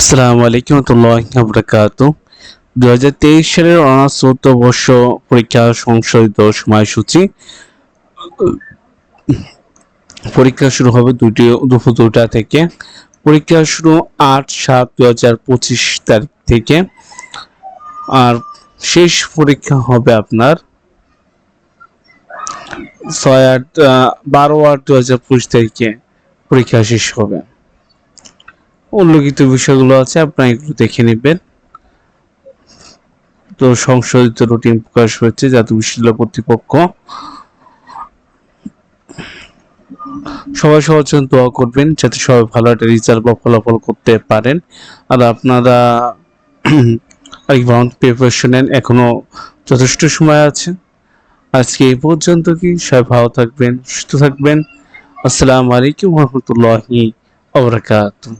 আসসালামু আলাইকুম রহমতুল্লাহ বরকাত দু হাজার তেইশ সালের অনার্স চতুর্থ বর্ষ পরীক্ষা সংশোধিত সময়সূচি। পরীক্ষা শুরু হবে দুটি দুপুর দুটা থেকে। পরীক্ষা শুরু আট সাত দু হাজার পঁচিশ তারিখ থেকে। আর শেষ পরীক্ষা হবে আপনার ছয় আট বারো আট দু হাজার পঁচিশ তারিখে পরীক্ষা শেষ হবে। উল্লেখিত বিষয়গুলো আছে, আপনারা এগুলো দেখে নেবেন। তো সংশোধিত রুটিন প্রকাশ হয়েছে, জাতীয় বিশ্ববিদ্যালয় কর্তৃপক্ষ। সবাই সবার জন্য দোয়া করবেন, যাতে সবাই ভালো একটা রেজাল্ট বা ফলাফল করতে পারেন। আর আপনারা গ্রাউন্ড প্রিপারেশন নেন এখনও যথেষ্ট সময় আছে। আজকে এই পর্যন্ত কি, সবাই ভালো থাকবেন, সুস্থ থাকবেন। আসসালামু আলাইকুম রহমতুল্লাহি ওবরাকাতুহ